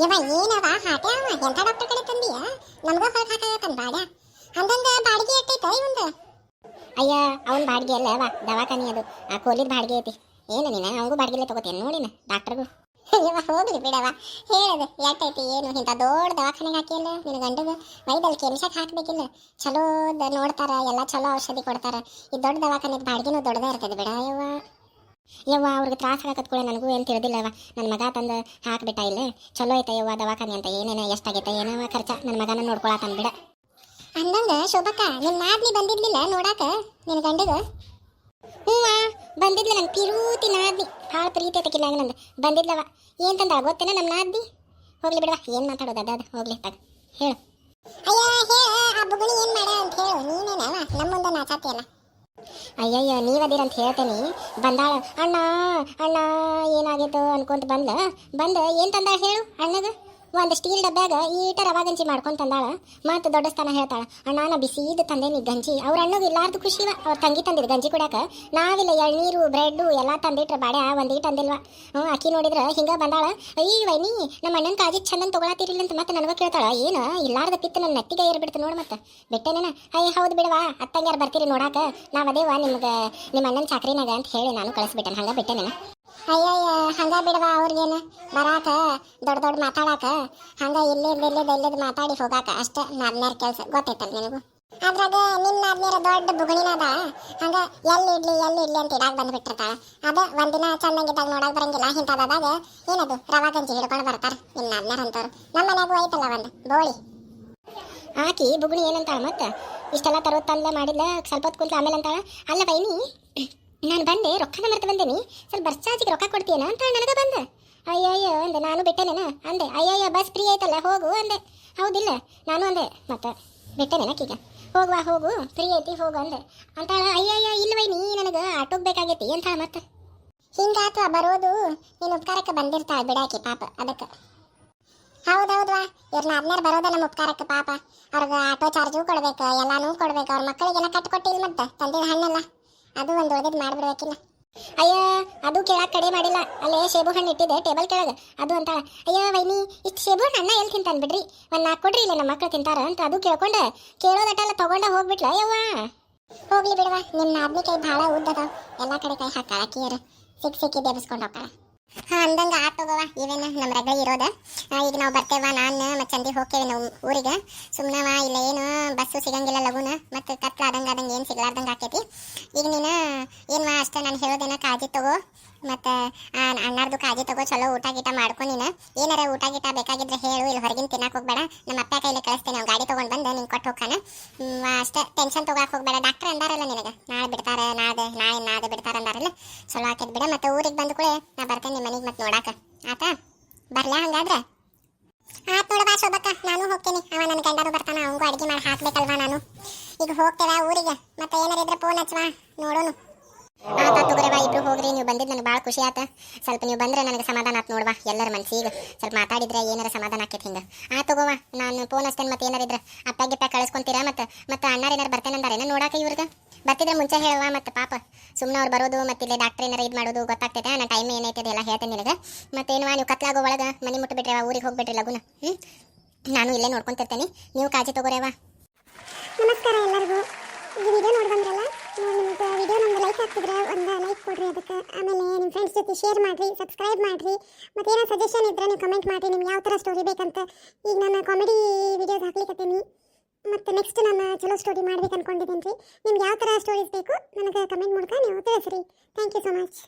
ಯವ್ವ ಏನವ? ಡಾಕ್ಟರ್ ಕಡೆ ತಂದಿಯ? ನಮ್ಗ ಹೊರಗೆ ಹಾಕಾಗತ್ತನ್ ಬಾಡ ಹಂಗಂದ ಬಾಡಿಗೆ ಎಟ್ಟೈತ ಇವಂದ? ಅಯ್ಯ, ಅವನ್ ಬಾಡಿಗೆ ಅಲ್ಲ ದವಾಖಾನಿ ಅದು. ಆ ಕೋಲಿದ ಬಾಡಿಗೆ ಐತಿ. ಏನು ನೀನು? ಅವಂಗೂ ಬಾಡಿಗೆಲ್ಲ ತಗೋತೀನಿ ನೋಡಿನ ಡಾಕ್ಟರ್ಗೂ ಹೋಗ್ಲಿ ಬಿಡವ ಹೇಳದು ಎಟ್ಟೈತಿ ಏನು ಇಂಥ ದೊಡ್ಡ ದವಾಖಾನೆಗೆ ಹಾಕಿಲ್ಲ? ನಿನ್ನ ಗಂಡಗ? ವೈದಲ್ಲಿ ಕೆಲ್ಸಕ್ಕೆ ಹಾಕ್ಬೇಕಿಲ್ಲ. ಚಲೋ ನೋಡ್ತಾರ, ಎಲ್ಲ ಚಲೋ ಔಷಧಿ ಕೊಡ್ತಾರ. ಈ ದೊಡ್ಡ ದವಾಖಾನೆ ಬಾಡಿಗೆನೂ ದೊಡ್ಡದೇ ಇರ್ತದೆ ಬಿಡ, ಯವ್ವ. ಯವ್ವ, ಅವ್ರಿಗೆ ತ್ರಾಸ ಆಗತ್ ಕೂಡ ನನಗೂ ಏನು ತಿಳಿದಿಲ್ಲವ ನನ್ನ ಮಗ ತಂದು ಹಾಕ್ಬಿಟ್ಟ ಇಲ್ಲಿ. ಚಲೋ ಐತೆ, ಯವ್ವ, ದವಾಖಾನೆ ಅಂತ. ಏನೇನ, ಎಷ್ಟಾಗೈತೆ ಏನವ ಖರ್ಚ? ನನ್ನ ಮಗನ ನೋಡ್ಕೊಳತಾನ ಬಿಡ. ಅಂದಂಗ ಶೋಭಕ್ಕ ನಿನ್ನ ನಾದ್ನಿ ಬಂದಿದ್ಲಿಲ್ಲ ನೋಡಾಕ? ನಿನ್ನ ಗಂಡಗ? ಬಂದಿದ್ಲ ನನ್ನ ಪಿರೂತಿ ನಾದ್ನಿ. ಭಾಳ ಪ್ರೀತಿ ಐತಕಿಲ್ಲ ನಂದು. ಬಂದಿದ್ಲವ. ಏನು ತಂದ? ಗೊತ್ತೇನ ನಮ್ಮ ನಾದ್ನಿ? ಹೋಗ್ಲಿ ಬಿಡವ ಏನು ಮಾತಾಡೋದು ಅದಾದ ಹೋಗ್ಲಿ ತಗ ಹೇಳು. ಅಯ್ಯೋ, ಹೇಳ, ಆ ಬುಗುಣಿ ಏನು ಮಾಡ ಅಂತ ಹೇಳು. ನೀನೇನವ ನಮ್ಮ ಮುಂದೆ ಅಯ್ಯಯ್ಯ ನೀವದಿರ ಅಂತ ಹೇಳ್ತೇನೆ. ಬಂದಾಳ. ಅಣ್ಣ ಅಣ್ಣ ಏನಾಗಿತ್ತು ಅನ್ಕೊಂತ ಬಂದ. ಬಂದ, ಏನು ತಂದ ಹೇಳು, ಅಣ್ಣಗ? ಒಂದು ಸ್ಟೀಲ್ ಡಬ್ಬ್ಯಾಗ ಈಟ ರವಾ ಗಂಜಿ ಮಾಡ್ಕೊಂಡ್ ತಂದಾಳ. ಮತ್ತು ದೊಡ್ಡ ಸ್ಥಾನ ಹೇಳ್ತಾಳ ಅಣ್ಣ ನಾ ಬಿಸಿದ ತಂದೇನಿ ಗಂಜಿ. ಅವ್ರ ಅಣ್ಣಗೆ ಇಲ್ಲಾರ್ದು ಖುಷಿ ಅವ್ರ ತಂಗಿ ತಂದಿದ್ದು ಗಂಜಿ ಕುಡ್ಯಾಕ. ನಾವಿಲ್ಲ ಎಳ್ನೀರು, ಬ್ರೆಡ್ಡು ಎಲ್ಲ ತಂದಿಟ್ರ ಬಾಡ್ಯ, ಒಂದು ತಂದಿಲ್ವಾ ಹ್ಞೂ ಅಕ್ಕಿ ನೋಡಿದ್ರೆ ಹಿಂಗೆ ಬಂದಾಳ. ಅಯ್ಯ ವೈನಿ ನಮ್ಮ ಅಣ್ಣನ ಕಾಜಿ ಚಂದನ್ ತೊಗೊಳತಿರ್ಲಿಲ್ಲ ಅಂತ ಮತ್ತೆ ನನಗ ಕೇಳ್ತಾಳ. ಏನು, ಇಲ್ಲಾರ್ದ ಕಿತ್ತು ನನ್ನ ನೆತ್ತಿಗೆ ಏರ್ಬಿಡ್ತು ನೋಡು ಮತ್ತೆ. ಬಿಟ್ಟೆನೇನ ಅಯ್ಯ, ಹೌದು ಬಿಡವಾ ಅತ್ತಂಗ್ಯಾರು ಬರ್ತೀರಿ ನೋಡಾಕ. ನಾವು ಅದೇವಾ ನಿಮ್ಗೆ ನಿಮ್ಮ ಅಣ್ಣನ ಚಾಕ್ರಿನಾಗ ಅಂತ ಹೇಳಿ ನಾನು ಕಳಿಸ್ಬಿಟ್ಟೆ ಹಂಗೆ ಬಿಟ್ಟೆನೇನ ಅಯ್ಯಯ್ಯ, ಹಂಗ ಬಿಡವಾ ಅವ್ರಿಗೇನು? ಬರಾಕ, ದೊಡ್ಡ ದೊಡ್ಡ ಮಾತಾಡಾಕ? ಹಂಗ ಇಲ್ಲಿದ್ ಇಲ್ಲಿದ್ ಇಲ್ಲಿದ್ ಮಾತಾಡಿ ಹೋಗಾಕ ಅಷ್ಟೇ ನಾದ್ನೇರ್ ಕೆಲಸ. ಗೊತ್ತೈತಲ್ಲ ನಿನಗೂ? ಅದ್ರಾಗ ನಿನ್ನ ನಾದ್ನೇರ ದೊಡ್ಡ ಬುಗುಣಿನ ಅದ ಹಂಗ ಎಲ್ಲಿ ಇಡ್ಲಿ ಎಲ್ಲಿ ಇಡ್ಲಿ ಅಂತ ಇಡಾಕ್ ಬಂದ್ಬಿಟ್ಟಿರ್ತಾಳ. ಅದ ಒಂದಿನ ಚಂದಂಗಿದ್ದಾಗ ನೋಡಕ್ ಬರಂಗಿಲ್ಲ. ಇಂಥದಾಗ ಏನದು? ರವಾ ಗಂಜಿ ಹಿಡ್ಕೊಂಡು ಬರ್ತಾರ ನಿನ್ನ ನಾದ್ನೇರ್ ಅಂತವ್ರು. ನಮ್ಮ ಮನ್ಯಾಗೂ ಐತಲ್ಲ ಒಂದು ಬೋಳಿ. ಆಕಿ ಬುಗುಣಿ ಏನಂತಾಳ ಮತ್ತ? ಇಷ್ಟೆಲ್ಲ ತರೋದ್ ತಂದ ಮಾಡಿಲ್ಲ ಸ್ವಲ್ಪ ಹೊತ್ತು ಕುಂತ ಆಮೇಲೆ ಅಂತಾಳ ಅಲ್ಲ ಬೈನಿ ನಾನು ಬಂದೆ, ರೊಕ್ಕನ ಮರೆತು ಬಂದೇನಿ. ಸ್ವಲ್ಪ ಬಸ್ ಚಾರ್ಜಿಗೆ ರೊಕ್ಕ ಕೊಡ್ತೀಯನ ಅಂತ ನನಗೆ ಬಂದ. ಅಯ್ಯಯ್ಯೋ, ಅಂದೆ, ನಾನು ಬಿಟ್ಟೆನೇನ? ಅಂದೆ, ಅಯ್ಯಯ್ಯ ಬಸ್ ಫ್ರೀ ಐತಲ್ಲ ಹೋಗು, ಅಂದೆ. ಹೌದಿಲ್ಲ, ನಾನು ಅಂದೆ, ಮತ್ತೆ ಬಿಟ್ಟೆನೇನ ಈಗ ಹೋಗುವ, ಹೋಗು ಫ್ರೀ ಐತಿ, ಹೋಗು, ಅಂದೆ. ಅಂತ ಅಯ್ಯಯ್ಯ ಇಲ್ವೈ ನೀ ನನಗೆ ಆಟೋಗ್ ಬೇಕಾಗೈತಿ ಅಂತ ಮತ್ತೆ. ಹಿಂಗಾತ ಬರೋದು, ನೀನು ಉಪಕಾರಕ್ಕೆ ಬಂದಿರ್ತಾಳ ಬಿಡಾಕಿ ಪಾಪ, ಅದಕ್ಕೆ. ಹೌದೌದ್ವಾ ಇವ್ರನ್ನ ಅದ್ನಾರು ಬರೋದೇ ನಮ್ಮ ಉಪಕಾರಕ್ಕೆ ಪಾಪ. ಅವ್ರಿಗೆ ಆಟೋ ಚಾರ್ಜು ಕೊಡ್ಬೇಕು, ಎಲ್ಲಾನು ಕೊಡ್ಬೇಕು, ಅವ್ರ ಮಕ್ಕಳಿಗೆಲ್ಲ ಕಟ್ಟು ಕೊಟ್ಟಿಲ್ಲ ಮತ್ತೆ, ತಂದಿದ ಹಣ್ಣಲ್ಲ. ಅದು ಒಂದು ಉಳಿದಿದ್ದು ಮಾಡ್ಬಿಡ್ಬೇಕಿಲ್ಲ ಅಯ್ಯ, ಅದು ಕೇಳಕ್ ಕಡೆ ಮಾಡಿಲ್ಲ. ಅಲ್ಲೇ ಸೇಬು ಹಣ್ಣು ಟೇಬಲ್ ಕೆಳಗೆ. ಅದು ಅಂತ. ಅಯ್ಯ, ವೈನಿ, ಇಷ್ಟು ಸೇಬು ಅಣ್ಣ ಎಲ್ಲಿ ತಿಂತಾನೆ ಬಿಡ್ರಿ? ಒಂದು ನಾಲ್ಕು ಕೊಡ್ರಿ ಇಲ್ಲ ನಮ್ಮ ಮಕ್ಕಳು ತಿಂತಾರ ಅಂತ ಅದು ಕೇಳ್ಕೊಂಡೆ ಕೇಳೋದಟ್ಟೆಲ್ಲ ತಗೊಂಡ ಹೋಗ್ಬಿಟ್ಲ. ಅಯ್ಯವ್ವ. ಹೋಗ್ಲಿ ಬಿಡವ ನಿಮ್ಮ ಆದ್ಮಿ ಕೈ ಭಾಳ ಉದ್ದದ ಎಲ್ಲ ಕಡೆ ಕೈ ಹಾಕಾಳ ಕೀರ. ಸಿಕ್ ಸಿಕ್ಕಿ ದೇಬಿಸ್ಕೊಂಡು ಹೋಗ್ತಾಳ. ಹಾ, ಅಂದಂಗ ಆಟೋಗವ ಇವೇನ ನಮ್ಮ ರಗಳ ಇರೋದ. ಈಗ ನಾವು ಬರ್ತೇವ ನಾನು ಮತ್ತೆ ಚಂದಿ ಹೋಗ್ತೇವೆ ನಾವು ಊರಿಗೆ. ಸುಮ್ಮನವ ಇಲ್ಲ ಏನು ಬಸ್ಸು ಸಿಗಂಗಿಲ್ಲ ಲಗುನ. ಮತ್ತೆ ಕತ್ಲ ಆದಂಗ ಆದಂಗ ಏನು ಸಿಗ್ಲಾರ್ದಂಗ ಆಕೈತಿ. ಈಗ ನೀನು ಏನ್ವಾ, ಅಷ್ಟೇ ನಾನು ಹೇಳೋದೇನ ಕಾಜಿ ತಗೋ. ಮತ್ತೆ ಅಣ್ಣಾರ್ದು ಕಾಜಿ ತಗೋ, ಚಲೋ ಊಟ ಗೀಟ ಮಾಡ್ಕೊ ನೀನು. ಏನಾರ ಊಟ ಗೀಟ ಬೇಕಾಗಿದ್ರೆ ಹೇಳು ಇಲ್ಲಿ ಹೊರಗಿನ ತಿನ್ನಕ್ ಹೋಗ್ಬೇಡ. ನಮ್ಮ ಅಪ್ಪ ಕೈಲೇ ಕಳಿಸ್ತೇನೆ ಅವ್ನು ಗಾಡಿ ತಗೊಂಡ್ ಬಂದು ನಿಂಗೆ ಕೊಟ್ಟು ಹೋಗ್ತಾನ ಹ್ಮ್, ಅಷ್ಟೇ ಟೆನ್ಷನ್ ತಗೋಕ್ ಹೋಗ್ಬೇಡ ಡಾಕ್ಟರ್ ಅಂದಾರಲ್ಲ ನಿನಗೆ ನಾಳೆ ಬಿಡ್ತಾರ ನಾಳೆ ನಾಳೆ ನಾಳೆ ಬಿಡ್ತಾರ ಅಂದಾರಲ್ಲ ಚಲೋ ಆಕೈತಿ ಬಿಡ ಮತ್ತೆ ಊರಿಗೆ ಬಂದ ಕೂಡ ನಾ ಬರ್ತೇನೆ ನಿಮ್ಮ ಮನೆಗೆ ಮತ್ತೆ ನೋಡಾಕ. ಆತಾ? ಬರ್ಲಾ ಹಂಗಾದ್ರೆ? ಆತ್ ನೋಡವಾ ಶೋಭಕ್ಕ, ನಾನು ಹೋಗ್ತೇನೆ. ಅವ ನನ್ನ ಗಂಡರು ಬರ್ತಾನ, ಅವಂಗೂ ಅಡಿಗೆ ಮಾಡಿ ಹಾಕ್ಬೇಕಲ್ವಾ ನಾನು. ಈಗ ಹೋಗ್ತೇವೆ ಊರಿಗೆ? ಮತ್ತೆ ಏನಾರ ಇದ್ರೆ ಫೋನ್ ಹಚ್ಚವಾ ನೋಡೋನು. ಆತ ತಗೋರವ ಇಬ್ರು ಹೋಗ್ರಿ, ನೀವು ಬಂದಿದ್ದು ನನಗೆ ಭಾಳ ಖುಷಿ ಆತ. ಸ್ವಲ್ಪ ನೀವು ಬಂದ್ರೆ ನನಗೆ ಸಮಾಧಾನ ಆತ್ ನೋಡ್ವಾ ಎಲ್ಲರ ಮನ್ಸಿಗೆ. ಸ್ವಲ್ಪ ಮಾತಾಡಿದ್ರೆ ಏನಾರ ಸಮಾಧಾನ ಆಕೈತೆ ಹಿಂಗೆ. ಆ ತಗೋವಾ ನಾನು ಫೋನ್ ಹಚ್ತೇನೆ ಮತ್ತೆ ಏನಾರ ಇದ್ರೆ. ಅಪ್ಪ, ಗಿಪ್ಪ ಕಳಿಸ್ಕೊಂತೀರಾ ಮತ್ತೆ ಮತ್ತೆ ಅಣ್ಣಾರ ಏನಾರು ಬರ್ತೇನಂದಾರೇನ ನೋಡಾಕ ಇವ್ರಿಗೆ? ಬರ್ತಿದ್ರೆ ಮುಂಚೆ ಹೇಳುವ ಮತ್ತೆ ಪಾಪ ಸುಮ್ಮನೆ ಅವ್ರು ಬರೋದು ಮತ್ತೆ ಇಲ್ಲಿ ಡಾಕ್ಟರ್ ಏನಾರು ಇದು ಮಾಡೋದು ಗೊತ್ತಾಗ್ತೈತೆ, ನನ್ನ ಟೈಮ್ ಏನೈತೆ ಎಲ್ಲ ಹೇಳ್ತೇನೆ ನಿನಗೆ. ಮತ್ತೇನುವ ನೀವು ಕತ್ಲಾಗೋ ಒಳಗೆ ಮನೆ ಮುಟ್ಬಿಟ್ರೆ ಊರಿಗೆ ಹೋಗ್ಬಿಟ್ರಿ ಲಗುನ? ನಾನು ಇಲ್ಲೇ ನೋಡ್ಕೊಂತಿರ್ತೇನೆ. ನೀವು ಕಾಳಜಿ ತಗೋರೇವಾ ನಮಸ್ಕಾರ ಎಲ್ಲರಿಗೂ. ಈ ವಿಡಿಯೋ ನೋಡಿ ಬಂದ್ರಲ್ಲ ನಿಮ್ಮ ವಿಡಿಯೋ ನಮ್ಗೆ ಲೈಕ್ ಆಗ್ತಿದ್ರೆ ಒಂದು ಲೈಕ್ ಕೊಡ್ರಿ ಅದಕ್ಕೆ. ಆಮೇಲೆ ನಿಮ್ಮ ಫ್ರೆಂಡ್ಸ್ ಜೊತೆ ಶೇರ್ ಮಾಡಿರಿ ಸಬ್ಸ್ಕ್ರೈಬ್ ಮಾಡಿರಿ. ಮತ್ತು ಏನೋ ಸಜೆಷನ್ ಇದ್ದರೆ ನೀವು ಕಮೆಂಟ್ ಮಾಡಿರಿ, ನಿಮ್ಗೆ ಯಾವ ಥರ ಸ್ಟೋರಿ ಬೇಕಂತ. ಈಗ ನಾನು ಕಾಮಿಡಿ ವಿಡಿಯೋಸ್ ಹಾಕ್ಲಿಕ್ಕತ್ತೀನಿ ಮತ್ತು ನೆಕ್ಸ್ಟ್ ನಾನು ಚಲೋ ಸ್ಟೋರಿ ಮಾಡ್ಬೇಕು ಅನ್ಕೊಂಡಿದ್ದೀನಿ ರೀ ನಿಮ್ಗೆ ಯಾವ ಥರ ಸ್ಟೋರೀಸ್ ಬೇಕು ನನಗೆ ಕಮೆಂಟ್ ಮೂಲಕ ನೀವು ತಿಳಿಸ್ರಿ. Thank you so much